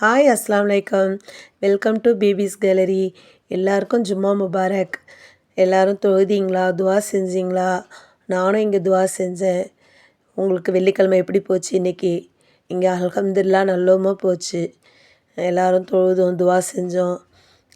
Hi அஸ்லாம் வலைக்கம் welcome to babies gallery எல்லாருக்கும் ஜும்மா முபாரக். எல்லோரும் தொழுதிங்களா? துவா செஞ்சிங்களா? நானும் இங்கே துவா செஞ்சேன். உங்களுக்கு வெள்ளிக்கிழமை எப்படி போச்சு இன்றைக்கி இங்கே அலகம்துல்லா நல்லோமா போச்சு. எல்லோரும் தொழுதும் துவா செஞ்சோம்.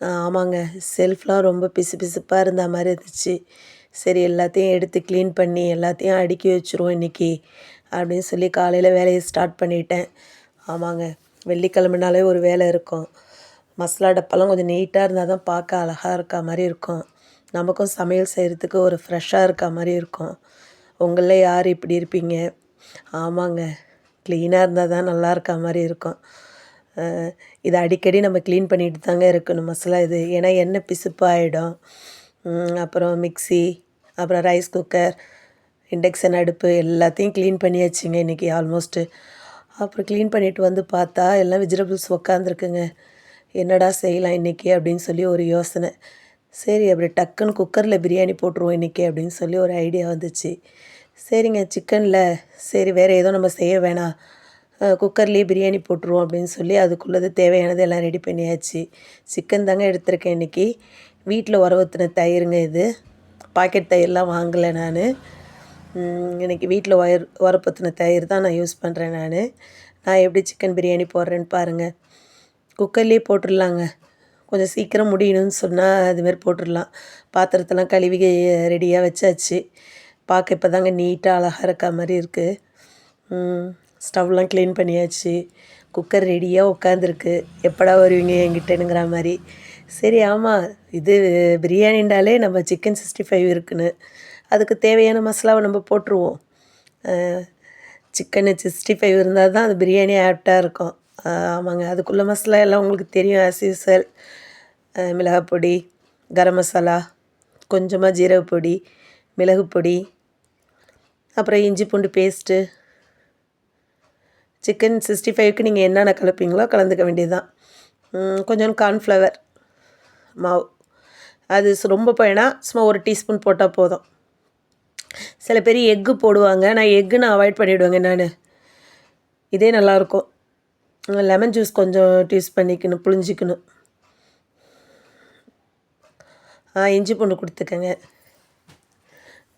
ஆமாங்க. செல்ஃப்லாம் ரொம்ப பிசு பிசுப்பாக இருந்த மாதிரி இருந்துச்சு. சரி எல்லாத்தையும் எடுத்து க்ளீன் பண்ணி எல்லாத்தையும் அடுக்கி வச்சுருவோம் இன்றைக்கி அப்படின்னு சொல்லி காலையில் வேலையை ஸ்டார்ட் பண்ணிட்டேன். ஆமாங்க. வெள்ளிக்கிழமைனாலே ஒரு வேலை இருக்கும். மசாலா டப்பாலாம் கொஞ்சம் நீட்டாக இருந்தால் தான் பார்க்க அழகாக இருக்கா மாதிரி இருக்கும். நமக்கும் சமையல் செய்கிறதுக்கு ஒரு ஃப்ரெஷ்ஷாக இருக்கா மாதிரி இருக்கும். உங்களில் யார் இப்படி இருப்பீங்க? ஆமாங்க. க்ளீனாக இருந்தால் தான் நல்லா இருக்கா மாதிரி இருக்கும். இதை அடிக்கடி நம்ம க்ளீன் பண்ணிட்டு தாங்க இருக்கணும் மசாலா இது. ஏன்னா எண்ணெய் பிசுப்பாயிடும் அப்புறம் மிக்ஸி அப்புறம் ரைஸ் குக்கர் இண்டக்ஷன் அடுப்பு எல்லாத்தையும் க்ளீன் பண்ணியாச்சுங்க இன்றைக்கி ஆல்மோஸ்ட்டு அப்புறம் க்ளீன் பண்ணிட்டு வந்து பார்த்தா எல்லாம் வெஜிடபிள்ஸ் உக்காந்துருக்குங்க. என்னடா செய்யலாம் இன்றைக்கி அப்படின்னு சொல்லி ஒரு யோசனை. சரி அப்படி டக்குன்னு குக்கரில் பிரியாணி போட்டுருவோம் இன்றைக்கி அப்படின்னு சொல்லி ஒரு ஐடியா வந்துச்சு. சரிங்க சிக்கனில் சரி வேறு எதுவும் நம்ம செய்ய வேணாம். குக்கர்லேயே பிரியாணி போட்டுருவோம் அப்படின்னு சொல்லி அதுக்குள்ளது தேவையானது எல்லாம் ரெடி பண்ணியாச்சு. சிக்கன் தாங்க எடுத்திருக்கேன் இன்றைக்கி வீட்டில் உறவுத்தின தயிருங்க இது. பாக்கெட் தயிர்லாம் வாங்கலை நான். இன்றைக்கி வீட்டில் ஒயர் உரப்பத்தின தயிர் தான் நான் யூஸ் பண்ணுறேன் நான். நான் எப்படி சிக்கன் பிரியாணி போடுறேன்னு பாருங்கள் குக்கர்லேயே போட்டுடலாங்க. கொஞ்சம் சீக்கிரம் முடியணும்னு சொன்னால் அதுமாரி போட்டுடலாம். பாத்திரத்தெல்லாம் கழுவி ரெடியாக வச்சாச்சு. பார்க்க இப்போ தாங்க நீட்டாக அழகாக இருக்க மாதிரி இருக்குது ஸ்டவ்லாம் க்ளீன் பண்ணியாச்சு. குக்கர் ரெடியாக உட்காந்துருக்கு எப்படா வருவீங்க என்கிட்டனுங்கிற மாதிரி. சரி ஆமாம் இது பிரியாணின்றாலே நம்ம சிக்கன் சிக்ஸ்டி ஃபைவ் இருக்குன்னு. அதுக்கு தேவையான மசாலாவை நம்ம போட்டுருவோம். சிக்கனு சிக்ஸ்டி ஃபைவ் இருந்தால் தான் அது பிரியாணி ஆப்டாக இருக்கும். ஆமாங்க. அதுக்குள்ள மசாலா எல்லாம் உங்களுக்கு தெரியும். ஆஸ் யூஸ்வல் மிளகாய் பொடி கரம் மசாலா கொஞ்சமாக ஜீரக பொடி மிளகு பொடி அப்புறம் இஞ்சி பூண்டு பேஸ்ட்டு சிக்கன் சிக்ஸ்டி ஃபைவ்க்கு நீங்கள் என்னென்ன கலப்பீங்களோ கலந்துக்க வேண்டியதுதான். கொஞ்சம் கார்ன்ஃப்ளவர் மாவு. அது ரொம்ப போயினா சும்மா ஒரு டீஸ்பூன் போட்டால் போதும். சில பேர் எக்கு போடுவாங்க. நான் எக்கு நான் அவாய்ட் பண்ணிவிடுவேங்க நான். இதே நல்லாயிருக்கும் லெமன் ஜூஸ் கொஞ்சம் யூஸ் பண்ணிக்கணும் புழிஞ்சிக்கணும். ஆ இஞ்சி பூண்டு கொடுத்துக்கங்க.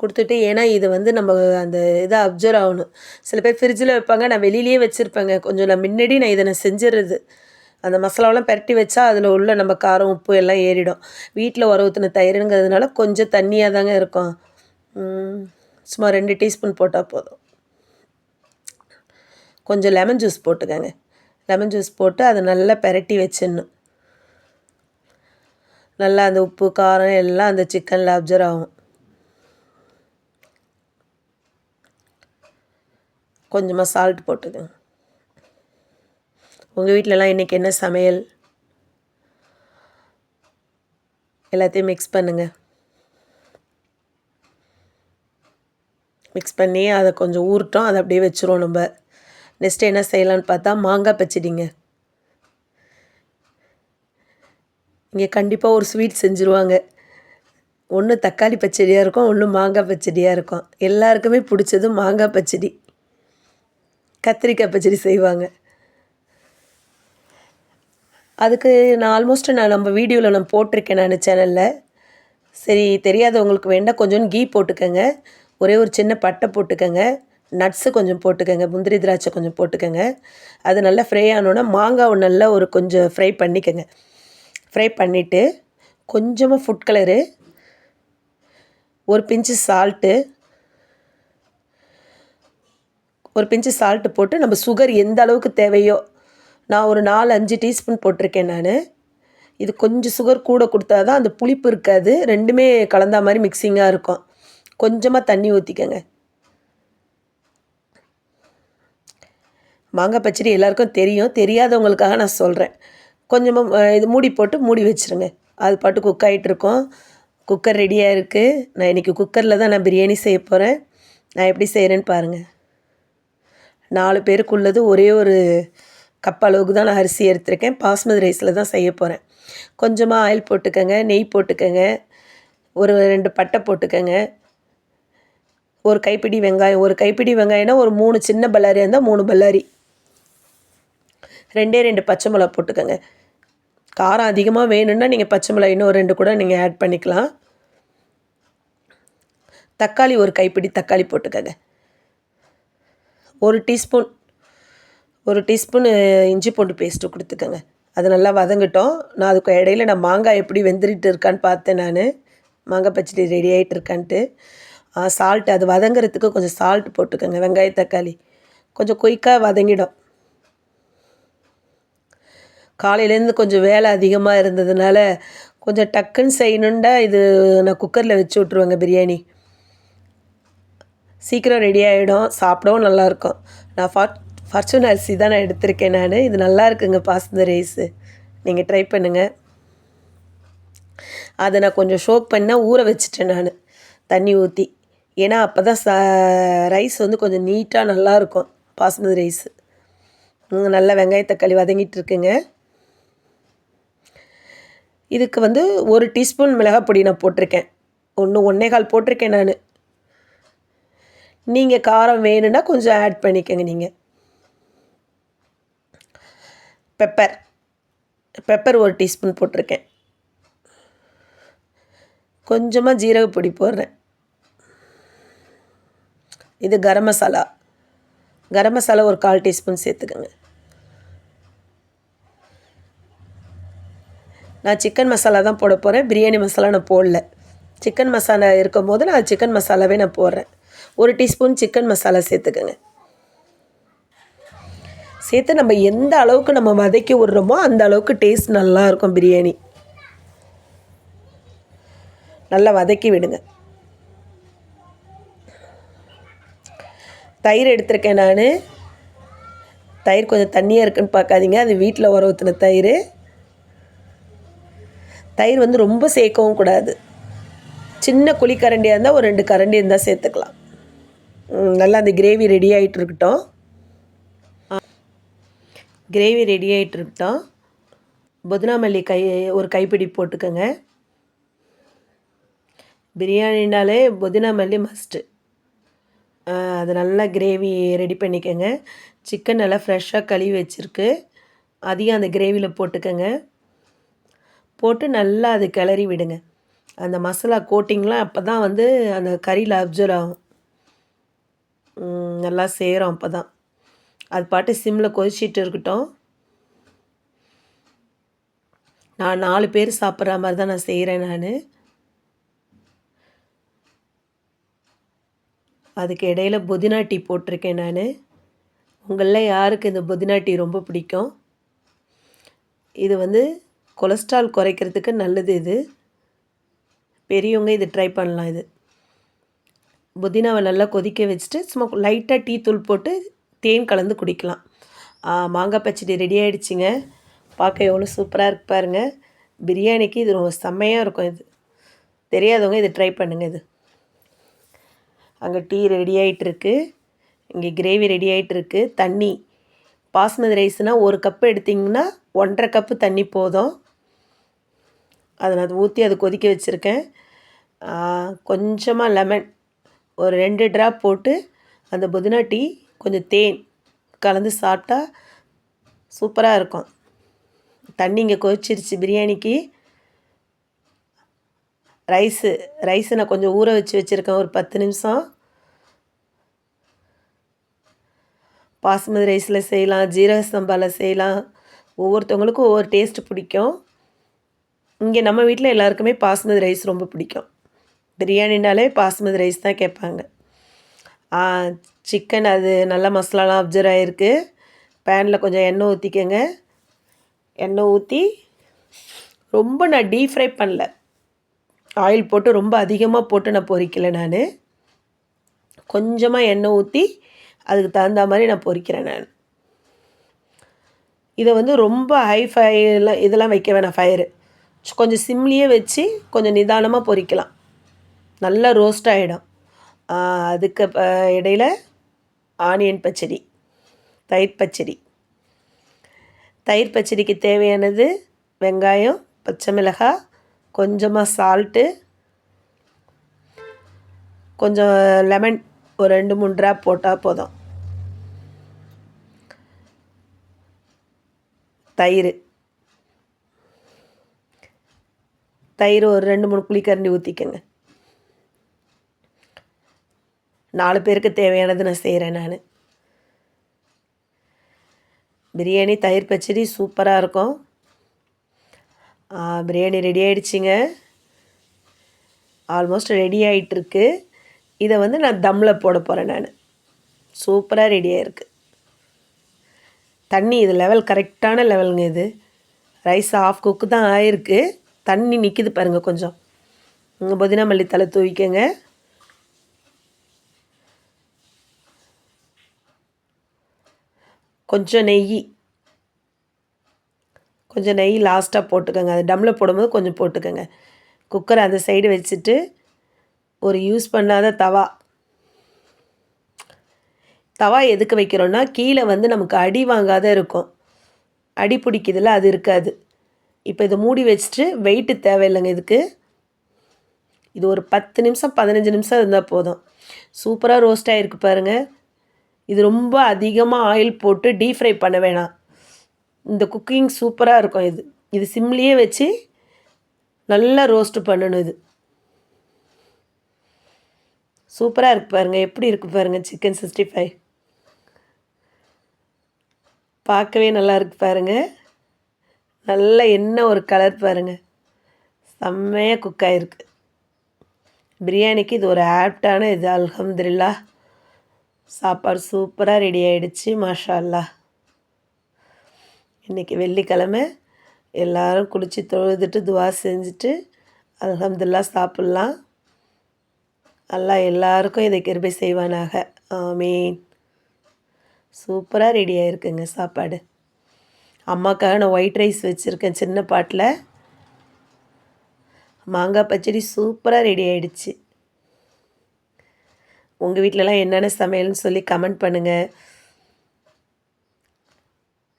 கொடுத்துட்டு ஏன்னா இது வந்து நம்ம அந்த இதை அப்சர்வ் ஆகணும். சில பேர் ஃப்ரிட்ஜில் வைப்பாங்க நான் வெளியிலேயே வச்சுருப்பேங்க. கொஞ்சம் நான் முன்னாடி நான் இதை நான் செஞ்சிடுறது. அந்த மசாலாவெல்லாம் பரட்டி வச்சா அதில் உள்ள நம்ம காரம் உப்பு எல்லாம் ஏறிடும். வீட்டில் உர ஊற்றின தயிருங்கிறதுனால கொஞ்சம் தண்ணியாக தாங்க இருக்கும். சும்மா ரெண்டு டீஸ்பூன் போட்டால் போதும். கொஞ்சம் லெமன் ஜூஸ் போட்டுக்கங்க. லெமன் ஜூஸ் போட்டு அதை நல்லா பெரட்டி வச்சிடணும். நல்லா அந்த உப்பு காரம் எல்லாம் அந்த சிக்கனில் அப்சர்வ் ஆகும். கொஞ்சமாக சால்ட் போட்டுக்கங்க. உங்கள் வீட்டிலலாம் இன்றைக்கி என்ன சமையல்? எல்லாத்தையும் மிக்ஸ் பண்ணுங்கள் மிக்ஸ் பண்ணி அதை கொஞ்சம் ஊறட்டும் அதை அப்படியே வச்சுருவோம் நம்ம. நெக்ஸ்ட்டு என்ன செய்யலான்னு பார்த்தா மாங்காய் பச்சடிங்க. இங்கே கண்டிப்பாக ஒரு ஸ்வீட் செஞ்சுருவாங்க. ஒன்று தக்காளி பச்சடியாக இருக்கும் ஒன்று மாங்காய் பச்சடியாக இருக்கும். எல்லாருக்குமே பிடிச்சது மாங்காய் பச்சடி. கத்திரிக்காய் பச்சடி செய்வாங்க. அதுக்கு நான் ஆல்மோஸ்ட் நான் நம்ம வீடியோவில் நான் போட்டிருக்கேன் நான் சேனலில் சரி தெரியாதவங்களுக்கு வேண்டாம் கொஞ்சோண்டு கீ போட்டுக்கோங்க. ஒரே ஒரு சின்ன பட்டை போட்டுக்கோங்க. நட்ஸு கொஞ்சம் போட்டுக்கோங்க. முந்திரி திராட்சை கொஞ்சம் போட்டுக்கோங்க. அது நல்லா ஃப்ரை ஆனோன்னா மாங்காவை நல்லா ஒரு கொஞ்சம் ஃப்ரை பண்ணிக்கோங்க. ஃப்ரை பண்ணிவிட்டு கொஞ்சமாக ஃபுட் கலரு ஒரு பிஞ்சு சால்ட்டு ஒரு பிஞ்சு சால்ட்டு போட்டு நம்ம சுகர் எந்த அளவுக்கு தேவையோ நான் ஒரு நாலு அஞ்சு டீஸ்பூன் போட்டிருக்கேன் நான். இது கொஞ்சம் சுகர் கூட கொடுத்தா தான் அந்த புளிப்பு இருக்காது. ரெண்டுமே கலந்தா மாதிரி மிக்சிங்காக இருக்கும். கொஞ்சமாக தண்ணி ஊற்றிக்கங்க மாங்காய் பச்சடி எல்லாருக்கும் தெரியும். தெரியாதவங்களுக்காக நான் சொல்கிறேன் கொஞ்சமாக இது மூடி போட்டு மூடி வச்சிருங்க. அது பாட்டு குக் ஆகிட்டுருக்கோம் குக்கர் ரெடியாக இருக்குது நான் இன்றைக்கி குக்கரில் தான் நான் பிரியாணி செய்ய போகிறேன் நான் எப்படி செய்கிறேன்னு பாருங்கள் நாலு பேருக்குள்ளது ஒரே ஒரு கப் அளவுக்கு தான் நான் அரிசி எடுத்திருக்கேன். பாஸ்மதி ரைஸில் தான் செய்ய போகிறேன் கொஞ்சமாக ஆயில் போட்டுக்கோங்க நெய் போட்டுக்கோங்க. ஒரு ரெண்டு பட்டை போட்டுக்கோங்க. ஒரு கைப்பிடி வெங்காயம் ஒரு கைப்பிடி வெங்காயம்னா ஒரு மூணு சின்ன பல்லாரி இருந்தால் மூணு பல்லாரி. ரெண்டே ரெண்டு பச்சை மிளகா போட்டுக்கோங்க. காரம் அதிகமாக வேணும்னா நீங்கள் பச்சை மிளகா இன்னும் ரெண்டு கூட நீங்கள் ஆட் பண்ணிக்கலாம். தக்காளி ஒரு கைப்பிடி தக்காளி போட்டுக்கோங்க. ஒரு டீஸ்பூன் ஒரு டீஸ்பூன் இஞ்சி பூண்டு பேஸ்ட்டு கொடுத்துக்கோங்க. அது நல்லா வதங்கட்டும். நான் அதுக்கு இடையில நான் மாங்காய் எப்படி வெந்துட்டு இருக்கான்னு பார்த்தேன் நான். மாங்காய் பச்சடி ரெடி ஆகிட்டு இருக்கான்ட்டு. சால்ட் அது வதங்குறதுக்கு கொஞ்சம் சால்ட் போட்டுக்கோங்க வெங்காய தக்காளி. கொஞ்சம் குயிக்காக வதங்கிடும். காலையிலேருந்து கொஞ்சம் வேலை அதிகமாக இருந்ததுனால கொஞ்சம் டக்குன்னு செய்யணுண்டா இது நான் குக்கரில் வச்சு விட்ருவேங்க பிரியாணி. சீக்கிரம் ரெடி ஆகிடும் சாப்பிடவும் நல்லாயிருக்கும். நான் ஃபார் ஃபார்ச்சூன் அரிசி தான் நான் எடுத்திருக்கேன் நான். இது நல்லா இருக்குங்க பாசந்த ரைஸு. நீங்கள் ட்ரை பண்ணுங்கள் அதை நான் கொஞ்சம் ஷோக் பண்ணால் ஊற வச்சுட்டேன் நான். தண்ணி ஊற்றி ஏன்னா அப்போ தான் ச ரைஸ் வந்து கொஞ்சம் நீட்டாக நல்லாயிருக்கும் பாஸ்மதி ரைஸு. நல்ல வெங்காய தக்காளி வதங்கிட்டு இருக்குங்க இதுக்கு வந்து ஒரு டீஸ்பூன் மிளகாய் பொடி நான் போட்டிருக்கேன். ஒன்று ஒன்றே கால் போட்டிருக்கேன் நான். நீங்கள் காரம் வேணும்னா கொஞ்சம் ஆட் பண்ணிக்கோங்க நீங்கள் பெப்பர் பெப்பர் ஒரு டீஸ்பூன் போட்டிருக்கேன். கொஞ்சமாக ஜீரக பொடி போடுறேன். இது கரம் மசாலா. கரம் மசாலா ஒரு கால் டீஸ்பூன் சேர்த்துக்கோங்க. நான் சிக்கன் மசாலா தான் போட போகிறேன் பிரியாணி மசாலா நான் போடல. சிக்கன் மசாலா இருக்கும் போது நான் சிக்கன் மசாலாவே நான் போடுறேன். ஒரு டீஸ்பூன் சிக்கன் மசாலா சேர்த்துக்கோங்க. சேர்த்து நம்ம எந்த அளவுக்கு நம்ம வதக்கி விட்றோமோ அந்த அளவுக்கு டேஸ்ட் நல்லா இருக்கும் பிரியாணி. நல்லா வதக்கி விடுங்க. தயிர் எடுத்திருக்கேன் நான். தயிர் கொஞ்சம் தண்ணியாக இருக்குன்னு பார்க்காதீங்க. அது வீட்டில் உர ஊற்றின தயிர். தயிர் வந்து ரொம்ப சேர்க்கவும் கூடாது. சின்ன குழி கரண்டியாக இருந்தால் ஒரு ரெண்டு கரண்டி இருந்தால் சேர்த்துக்கலாம். நல்லா அந்த கிரேவி ரெடி ஆகிட்டு இருக்கட்டும். கிரேவி ரெடி ஆகிட்டு இருக்கட்டும். புதினாமல்லி கை ஒரு கைப்பிடி போட்டுக்கோங்க. பிரியாணினாலே புதினா மல்லி மஸ்ட்டு அது நல்லா கிரேவி ரெடி பண்ணிக்கோங்க. சிக்கன் நல்லா ஃப்ரெஷ்ஷாக கழுவி வச்சுருக்கு. அதையும் அந்த கிரேவியில் போட்டுக்கோங்க. போட்டு நல்லா அது கிளறி விடுங்க. அந்த மசாலா கோட்டிங்லாம் அப்போ தான் வந்து அந்த கறியில் அப்சர்வ் ஆகும். நல்லா சேரும் அப்போ தான் அது பாட்டு சிம்மில் கொதிச்சிட்டு இருக்கட்டும். நான் நாலு பேர் சாப்பிட்ற மாதிரி தான் நான் செய்கிறேன் நான். அதுக்கு இடையில புதினா டீ போட்டிருக்கேன் நான். உங்களில் யாருக்கு இந்த புதினா டீ ரொம்ப பிடிக்கும்? இது வந்து கொலஸ்ட்ரால் குறைக்கிறதுக்கு நல்லது இது. பெரியவங்க இது ட்ரை பண்ணலாம் இது. புதினாவை நல்லா கொதிக்க வச்சுட்டு சும்மா லைட்டாக டீ தூள் போட்டு தேன் கலந்து குடிக்கலாம். மாங்காய் பச்சடி ரெடி ஆகிடுச்சிங்க பார்க்க எவ்வளோ சூப்பராக இருக்கு பாருங்கள் பிரியாணிக்கு இது ரொம்ப செம்மையாக இருக்கும் இது. தெரியாதவங்க இது ட்ரை பண்ணுங்கள் இது. அங்கே டீ ரெடி ஆகிட்டுருக்கு இங்கே கிரேவி ரெடி ஆகிட்டுருக்கு தண்ணி பாஸ்மதி ரைஸ்னால் ஒரு கப்பு எடுத்திங்கன்னா ஒன்றரை கப்பு தண்ணி போதும். அதை நான் ஊற்றி அதை கொதிக்க வச்சுருக்கேன். கொஞ்சமாக லெமன் ஒரு ரெண்டு ட்ராப் போட்டு அந்த புதினா டீ கொஞ்சம் தேன் கலந்து சாப்பிட்டா சூப்பராக இருக்கும். தண்ணி இங்கே கொதிச்சிருச்சு பிரியாணிக்கு. ரைஸு ரைஸு நான் கொஞ்சம் ஊற வச்சு வச்சுருக்கேன் ஒரு பத்து நிமிஷம். பாஸ்மதி ரைஸில் செய்யலாம் ஜீரக சம்பாவில் செய்யலாம். ஒவ்வொருத்தவங்களுக்கும் ஒவ்வொரு டேஸ்ட்டு பிடிக்கும். இங்கே நம்ம வீட்டில் எல்லாருக்குமே பாஸ்மதி ரைஸ் ரொம்ப பிடிக்கும். பிரியாணினாலே பாஸ்மதி ரைஸ் தான் கேட்பாங்க. சிக்கன் அது நல்ல மசாலாலாம் அப்சர்வ் ஆகிருக்கு பேனில் கொஞ்சம் எண்ணெய் ஊற்றிக்கங்க எண்ணெய் ஊற்றி ரொம்ப நான் டீப் ஃப்ரை பண்ணல. ஆயில் போட்டு ரொம்ப அதிகமாக போட்டு நான் பொறிக்கல நான். கொஞ்சமாக எண்ணெய் ஊற்றி அதுக்கு தகுந்த மாதிரி நான் பொரிக்கிறேன் நான். இதை வந்து ரொம்ப ஹை ஃபைலாம் இதெல்லாம் வைக்க வேணாம் ஃபயரு கொஞ்சம் சிம்லியே வச்சு கொஞ்சம் நிதானமாக பொரிக்கலாம் நல்லா ரோஸ்ட் ஆகிடும் அதுக்கு இடையில் ஆனியன் பச்சடி தயிர் பச்சடி. தயிர் பச்சடிக்கு தேவையானது வெங்காயம் பச்சை மிளகாய் கொஞ்சமாக சால்ட்டு கொஞ்சம் லெமன் ஒரு ரெண்டு மூணு ட்ராப் போட்டால் போதும். தயிர். தயிர் ஒரு ரெண்டு மூணு புளிக்கரண்டி ஊற்றிக்கங்க நாலு பேருக்கு தேவையானது நான் செய்கிறேன் நான். பிரியாணி தயிர் பச்சடி சூப்பராக இருக்கும். பிரியாணி ரெடி ஆகிடுச்சிங்க ஆல்மோஸ்ட் ரெடி ஆகிட்டுருக்கு இதை வந்து நான் தம்மில் போட போகிறேன் நான். சூப்பராக ரெடியாக இருக்குது தண்ணி இது லெவல் கரெக்டான லெவலுங்க இது. ரைஸ் ஆஃப் குக்கு தான் ஆயிருக்கு. தண்ணி நிற்கிது பாருங்கள் கொஞ்சம். இங்கே புதினா தலை தூவிக்கங்க. கொஞ்சம் நெய். கொஞ்சம் நெய் லாஸ்ட்டாக போட்டுக்கோங்க. அது டம்மில் போடும்போது கொஞ்சம் போட்டுக்கோங்க. குக்கரை அந்த சைடு வச்சுட்டு ஒரு யூஸ் பண்ணாத தவா. தவா எதுக்கு வைக்கிறோன்னா கீழே வந்து நமக்கு அடி வாங்காத இருக்கும். அடி பிடிக்குதுல அது இருக்காது. இப்போ இதை மூடி வச்சுட்டு வெயிட்டு தேவையில்லைங்க இதுக்கு. இது ஒரு பத்து நிமிஷம் பதினஞ்சு நிமிஷம் இருந்தால் போதும். சூப்பராக ரோஸ்ட் ஆகிருக்கு பாருங்கள் இது ரொம்ப அதிகமாக ஆயில் போட்டு டீப் ஃப்ரை பண்ண வேணாம். இந்த குக்கிங் சூப்பராக இருக்கும் இது. இது சிம்லேயே வச்சு நல்லா ரோஸ்ட்டு பண்ணணும் இது. சூப்பராக இருக்குது பாருங்கள் எப்படி இருக்குது பாருங்கள் சிக்கன் சிக்ஸ்டி ஃபைவ். பார்க்கவே நல்லா இருக்குது பாருங்கள் நல்ல என்ன ஒரு கலர் பாருங்கள் செம்மையாக குக் ஆகிருக்கு பிரியாணிக்கு இது ஒரு ஆப்டான இது. அல்ஹம்துல்லா சாப்பாடு சூப்பராக ரெடி ஆகிடுச்சு மாஷா அல்லா இன்றைக்கி வெள்ளிக்கிழமை. எல்லோரும் குளித்து தொழுதுட்டு துவா செஞ்சுட்டு அலமதுல்லா சாப்பிட்லாம். அல்லா எல்லாருக்கும் இதை கிருபை செய்வானாக. ஆமீன். சூப்பராக ரெடியாக இருக்குங்க சாப்பாடு. அம்மாக்காக நான் ஒயிட் ரைஸ் வச்சுருக்கேன் சின்ன பாட்டில். மாங்காய் பச்சடி சூப்பராக ரெடி ஆகிடுச்சு உங்கள் வீட்டிலலாம் என்னென்ன சமையல்னு சொல்லி கமெண்ட் பண்ணுங்கள்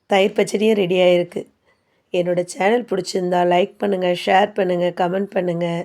தயிர் பச்சடியும் ரெடி ஆகிருக்கு என்னோடய சேனல் பிடிச்சிருந்தா லைக் பண்ணுங்கள் ஷேர் பண்ணுங்கள் கமெண்ட் பண்ணுங்கள்